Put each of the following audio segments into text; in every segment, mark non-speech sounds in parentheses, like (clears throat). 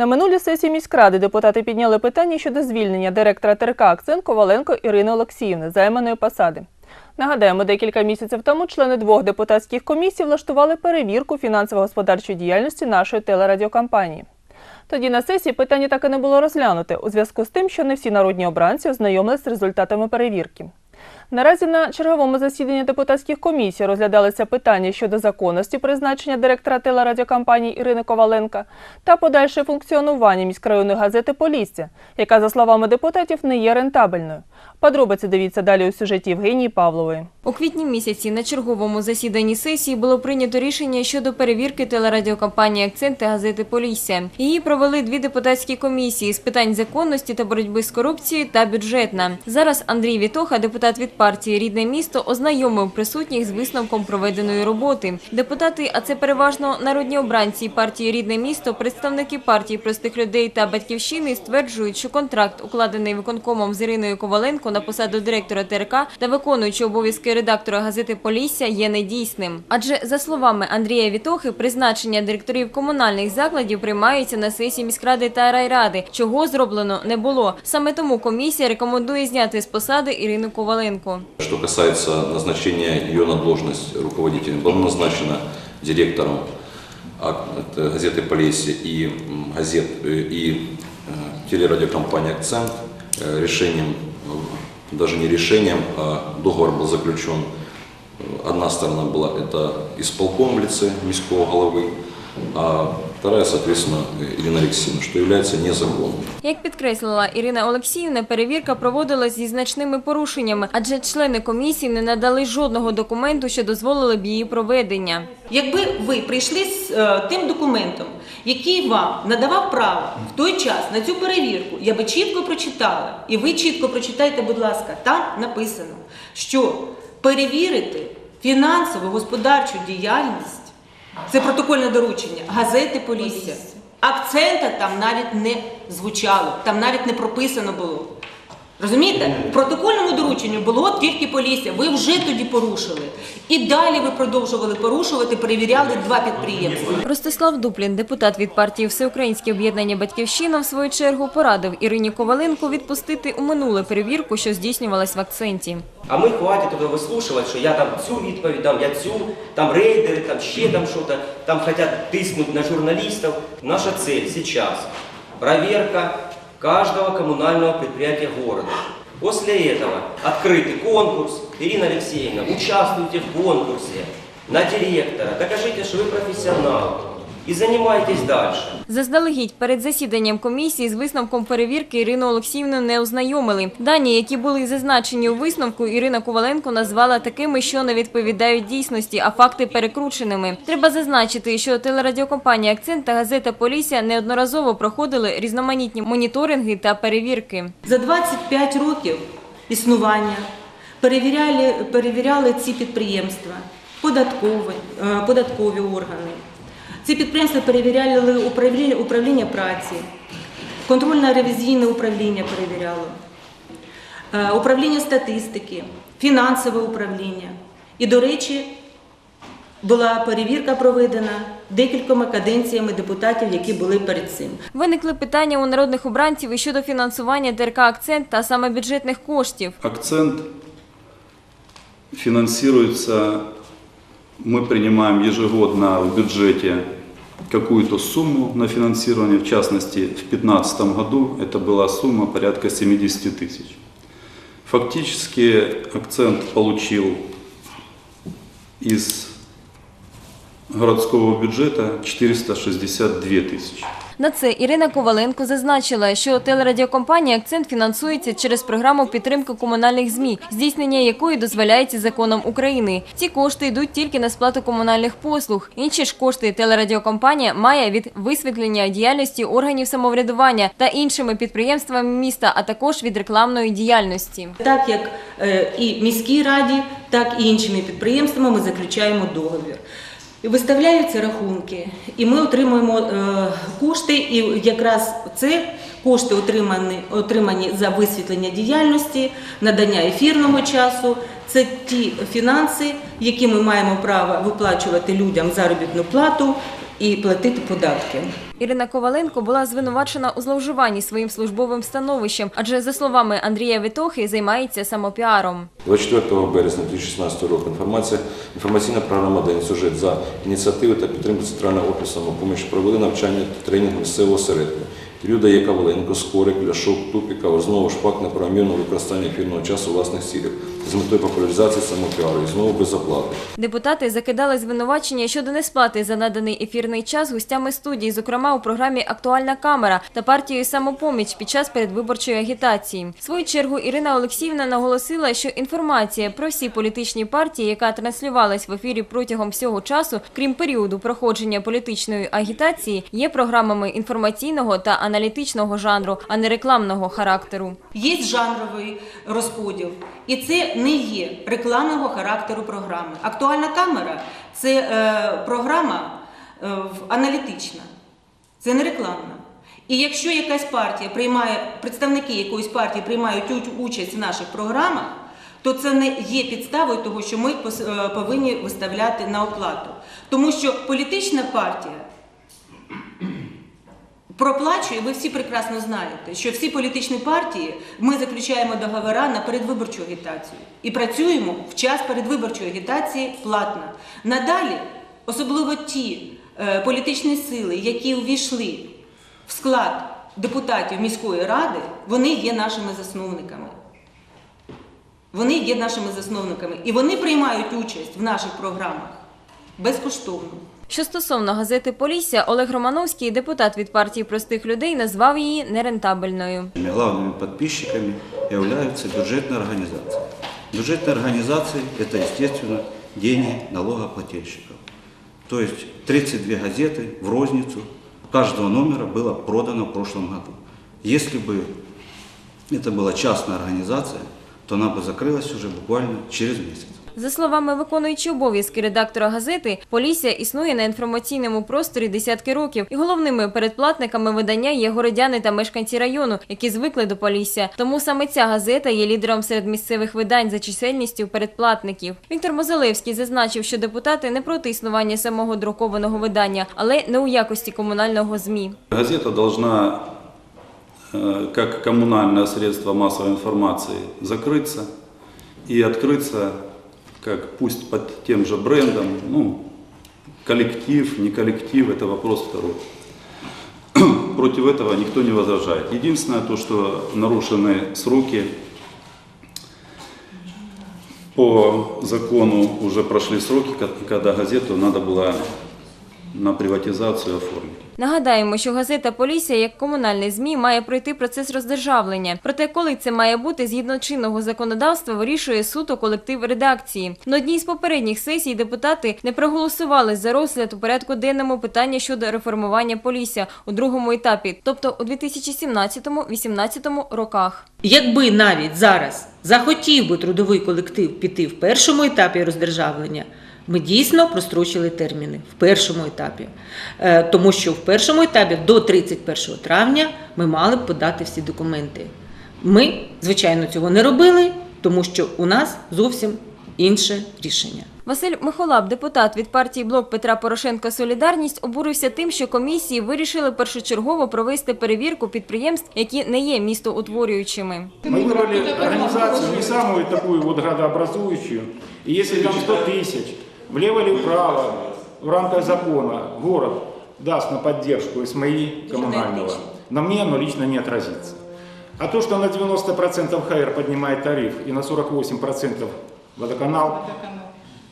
На минулій сесії міськради депутати підняли питання щодо звільнення директора ТРК «Акцент» Коваленко Ірини Олексіївни займаної посади. Нагадаємо, декілька місяців тому члени двох депутатських комісій влаштували перевірку фінансово-господарчої діяльності нашої телерадіокомпанії. Тоді на сесії питання так і не було розглянуте у зв'язку з тим, що не всі народні обранці ознайомились з результатами перевірки. Наразі на черговому засіданні депутатських комісій розглядалися питання щодо законності призначення директора телерадіокомпанії Ірини Коваленка та подальше функціонування міськрайонної газети Полісся, яка, за словами депутатів, не є рентабельною. Подробиці дивіться далі у сюжеті Євгенії Павлової. У квітні місяці на черговому засіданні сесії було прийнято рішення щодо перевірки телерадіокомпанії «Акценти» газети «Полісся». Її провели дві депутатські комісії з питань законності та боротьби з корупцією та бюджетна. Зараз Андрій Вітоха, депутат від партії «Рідне місто», ознайомив присутніх з висновком проведеної роботи. Депутати, а це переважно народні обранці партії «Рідне місто», представники партії простих людей та батьківщини стверджують, що контракт, укладений виконкомом з Іриною Коваленко на посаду директора ТРК та виконуючи обов'язки редактора газети Полісся є недійсним. Адже за словами Андрія Вітохи, призначення директорів комунальних закладів приймаються на сесії міськради та райради, чого зроблено не було. Саме тому комісія рекомендує зняти з посади Ірину Коваленко. Что касается назначения ее на должность руководителя, была назначена директором а, газеты «Полесье» и газет э, и э, телерадиокомпании «Акцент» э, решением, даже не решением, а договор был заключен. Одна сторона была это исполком в лице міського головы, а вторая, соответственно, Ирина Алексеевна, что является незаконным. Як підкреслила Ірина Олексіївна, перевірка проводилась зі значними порушеннями, адже члени комісії не надали жодного документу, що дозволили б її проведення. Якби ви прийшли з е, тим документом, який вам надавав право в той час на цю перевірку, я би чітко прочитала, і ви чітко прочитайте, будь ласка, там написано, що перевірити фінансову господарчу діяльність це протокольне доручення газети Полісся. Акцента там навіть не звучало, там навіть не прописано було. Розумієте? В протокольному дорученні було тільки Полісся. Ви вже тоді порушили. І далі ви продовжували порушувати, перевіряли два підприємства. Ростислав Дуплін, депутат від партії Всеукраїнське об'єднання Батьківщина, в свою чергу порадив Ірині Коваленко відпустити у минуле перевірку, що здійснювалась в акценті. А ми хватить туди вислушувати, що я там цю відповідь дам, я цю, там рейдери, там ще там що-то, там хотят тиснуть на журналистов. Наша цель сейчас – проверка каждого коммунального предприятия города. После этого открытый конкурс. Ирина Алексеевна, участвуйте в конкурсе на директора, докажите, что вы профессионал и занимайтесь дальше. Заздалегідь перед засіданням комісії з висновком перевірки Ірину Олексіївну не ознайомили. Дані, які були зазначені у висновку, Ірина Коваленко назвала такими, що не відповідають дійсності, а факти перекрученими. Треба зазначити, що телерадіокомпанія «Акцент» та газета «Полісся» неодноразово проходили різноманітні моніторинги та перевірки. За 25 років існування перевіряли, перевіряли ці підприємства, податкові, е, податкові органи. Ці підприємства перевіряли управління, управління праці, контрольно-ревізійне управління перевіряло, е, управління статистики, фінансове управління. І, до речі, була перевірка проведена декількома каденціями депутатів, які були перед цим. Виникли питання у народних обранців і щодо фінансування ТРК «Акцент» та саме бюджетних коштів. Акцент финансируется, мы принимаем ежегодно в бюджете какую-то сумму на финансирование, в частности, в 2015 году это была сумма порядка 70 тысяч. Фактически акцент получил из городского бюджета 462 тысячи. На це Ірина Коваленко зазначила, що телерадіокомпанія «Акцент» фінансується через програму підтримки комунальних ЗМІ, здійснення якої дозволяється законом України. Ці кошти йдуть тільки на сплату комунальних послуг. Інші ж кошти телерадіокомпанія має від висвітлення діяльності органів самоврядування та іншими підприємствами міста, а також від рекламної діяльності. Так як е, і міській раді, так і іншими підприємствами ми заключаємо договір. Виставляються рахунки, і ми отримуємо е, кошти, і якраз це кошти отримані, отримані за висвітлення діяльності, надання ефірного часу. Це ті фінанси, які ми маємо право виплачувати людям заробітну плату і платити податки. Ірина Коваленко була звинувачена у зловживанні своїм службовим становищем, адже за словами Андрія Вітохи займається самопіаром. 24 березня 2016 року інформація, інформаційна програма «День сюжет» за ініціативи та підтримку Центрального офісу самопоміч провели навчання та тренінг місцевого середку. Юда Є. Коваленко, Скорик, Ляшок, Тупіка, знову шпак неправомірного використання ефірного часу власних цілях з метою популяризації самопіару і знову без оплати. Депутати закидали звинувачення щодо несплати за наданий ефірний час гостями студії, зокрема у програмі Актуальна камера та партією самопоміч під час передвиборчої агітації. В свою чергу Ірина Олексіївна наголосила, що інформація про всі політичні партії, яка транслювалась в ефірі протягом всього часу, крім періоду проходження політичної агітації, є програмами інформаційного та аналітичного жанру, а не рекламного характеру. Є жанровий розподіл, і це не є рекламного характеру програми. Актуальна камера це е, програма е, аналітична, це не рекламна. І якщо якась партія приймає, представники якоїсь партії приймають участь в наших програмах, то це не є підставою того, що ми е, повинні виставляти на оплату. Тому що політична партія проплачує, ви всі прекрасно знаєте, що всі політичні партії ми заключаємо договори на передвиборчу агітацію і працюємо в час передвиборчої агітації платно. Надалі, особливо ті е, політичні сили, які увійшли в склад депутатів міської ради, вони є нашими засновниками. Вони є нашими засновниками і вони приймають участь в наших програмах безкоштовно. Що стосовно газети Полісся, Олег Романовський, депутат від партії простих людей, назвав її нерентабельною. Главными подписчиками являются бюджетные организации. Бюджетные организации – это, естественно, деньги налогоплательщиков. То есть 32 газеты в розницу каждого номера было продано в прошлом году. Если бы это была частная организация, то она бы закрылась уже буквально через месяц. За словами виконуючого обов'язки редактора газети, Полісся існує на інформаційному просторі десятки років, і головними передплатниками видання є городяни та мешканці району, які звикли до Полісся. Тому саме ця газета є лідером серед місцевих видань за чисельністю передплатників. Віктор Мозалевський зазначив, що депутати не проти існування самого друкованого видання, але не у якості комунального змі. Газета должна, э, как коммунальное средство массовой информации, закрыться и открыться, Как пусть под тем же брендом, ну, коллектив, не коллектив, это вопрос второй. (clears throat) Против этого никто не возражает. Единственное то, что нарушены сроки по закону уже прошли сроки, ко- когда газету надо было на приватизацию оформить. Нагадаємо, що газета Полісся як комунальний змі має пройти процес роздержавлення. Проте, коли це має бути згідно чинного законодавства, вирішує суто колектив редакції. На одній з попередніх сесій депутати не проголосували за розгляд у порядку денному питання щодо реформування Полісся у другому етапі, тобто у 2017-2018 роках. Якби навіть зараз захотів би трудовий колектив піти в першому етапі роздержавлення, ми дійсно прострочили терміни в першому етапі. Е, Тому що в першому етапі до 31 травня ми мали б подати всі документи. Ми, звичайно, цього не робили, тому що у нас зовсім інше рішення. Василь Михолап, депутат від партії Блок Петра Порошенка Солідарність, обурився тим, що комісії вирішили першочергово провести перевірку підприємств, які не є містоутворюючими. Мы выбрали организацию не самую такую вот градообразующую. И если там 100 тысяч, влево или вправо, в рамках закона, город даст на поддержку СМИ коммунального, на мне оно лично не отразится. А то, что на 90% ХР поднимает тариф и на 48% водоканал,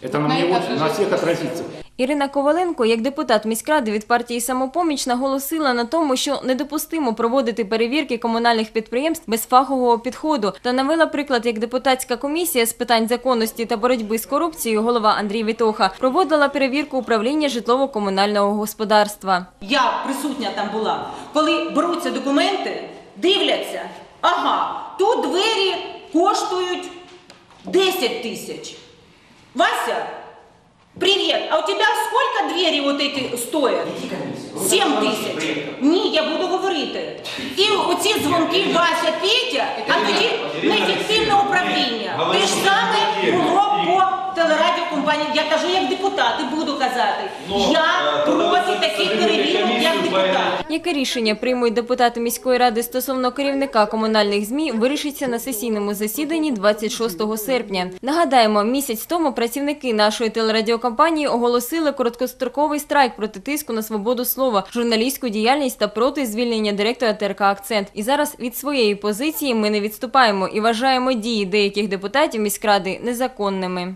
это на мне очень, на всех отразится. Ірина Коваленко, як депутат міськради від партії «Самопоміч», наголосила на тому, що недопустимо проводити перевірки комунальних підприємств без фахового підходу та навела приклад, як депутатська комісія з питань законності та боротьби з корупцією голова Андрій Вітоха проводила перевірку управління житлово-комунального господарства. Я присутня там була. Коли беруться документи, дивляться, ага, тут двері коштують 10 тисяч. Вася, привет, а у тебя сколько двери вот эти стоят? 7 тысяч. Ні, я буду говорити. І оці дзвонки Вася, Петя, а тоді неефективне управління. Те ж саме було по телерадіокомпанії. Я кажу як депутат і буду казати. Я проти таких перевірок, як депутат. Яке рішення приймуть депутати міської ради стосовно керівника комунальних ЗМІ, вирішиться на сесійному засіданні 26 серпня. Нагадаємо, місяць тому працівники нашої телерадіокомпанії оголосили короткостроковий страйк проти тиску на свободу слова, журналістську діяльність та проти звільнення директора ТРК «Акцент». І зараз від своєї позиції ми не відступаємо і вважаємо дії деяких депутатів міськради незаконними.